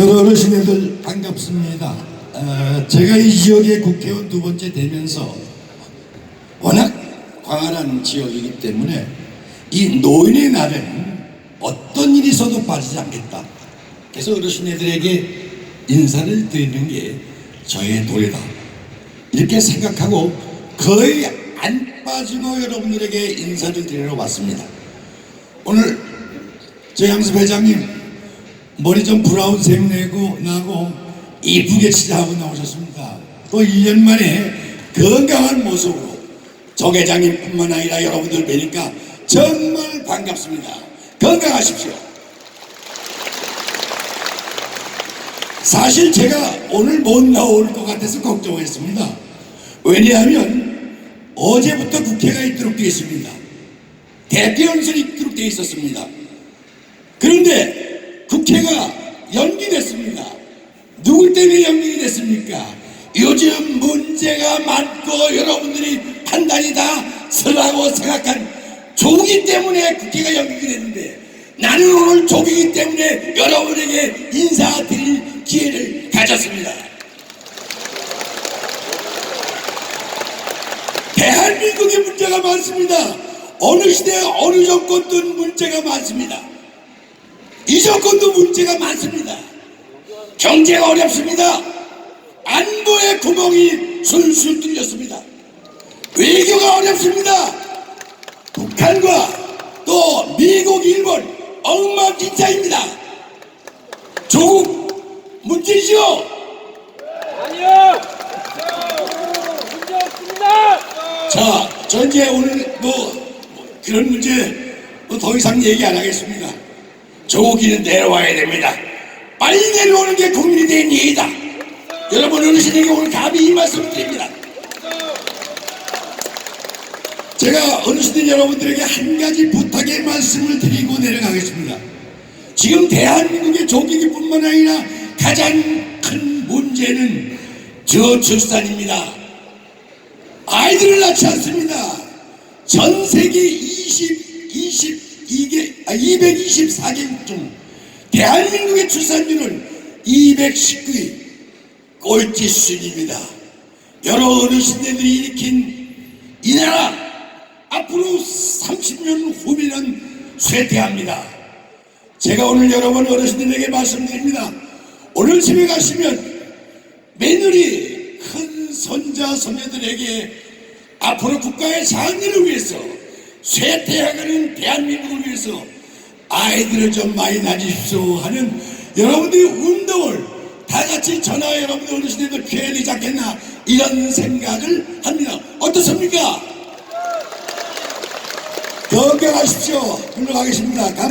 여러 어르신들 반갑습니다. 어, 제가 이 지역의 국회의원 두 번째 되면서 워낙 광활한 지역이기 때문에 이 노인의 날은 어떤 일이 있어도 빠지지 않겠다. 그래서 어르신들에게 인사를 드리는 게 저의 도리다. 이렇게 생각하고 거의 안 빠지고 여러분들에게 인사를 드리러 왔습니다. 오늘 저 양수 회장님 머리 좀 브라운색 내고 나고 이쁘게 치자하고 나오셨습니다. 또 1년 만에 건강한 모습으로 정 회장님뿐만 아니라 여러분들 뵈니까 정말 반갑습니다. 건강하십시오. 사실 제가 오늘 못 나올 것 같아서 걱정했습니다. 왜냐하면 어제부터 국회가 있도록 되어 있습니다. 대표 연설이 있도록 되어 있었습니다. 그런데 국회가 연기됐습니다. 누구 때문에 연기가 됐습니까? 요즘 문제가 많고 여러분들이 판단이 다 서라고 생각한 조기 때문에 국회가 연기가 됐는데 나는 오늘 조기이기 때문에 여러분에게 인사드릴 기회를 가졌습니다. 대한민국에 문제가 많습니다. 어느 시대 어느 정권든 문제가 많습니다. 이 정권도 문제가 많습니다. 경제가 어렵습니다. 안보의 구멍이 술술 뚫렸습니다. 외교가 어렵습니다. 북한과 또 미국, 일본 엉망진창입니다. 조국 문제죠. 아니요! 문제 없습니다! 자, 저 이제 오늘 뭐 그런 문제 뭐 더 이상 얘기 안 하겠습니다. 조기는 내려와야 됩니다. 빨리 내려오는 게 국민이 된 예의다. 여러분 어르신에게 오늘 감히 이 말씀을 드립니다. 제가 어르신들 여러분들에게 한 가지 부탁의 말씀을 드리고 내려가겠습니다. 지금 대한민국의 조기기뿐만 아니라 가장 큰 문제는 저출산입니다. 아이들을 낳지 않습니다. 전 세계 20, 22개, 아, 224개국 중 대한민국의 출산율은 219위 꼴찌 수준입니다. 여러 어르신들이 일으킨 이 나라 앞으로 30년 후면은 쇠퇴합니다. 제가 오늘 여러분 어르신들에게 말씀드립니다. 오늘 집에 가시면 며느리 큰 손자 손녀들에게 앞으로 국가의 장래를 위해서 쇠퇴해가는 대한민국을 위해서 아이들을 좀 많이 낳으십시오 하는 여러분들의 운동을 다 같이 전화 여러분들 피해야 되지 않겠나 이런 생각을 합니다. 어떻습니까? 건강하십시오. 물러가겠습니다. 감사.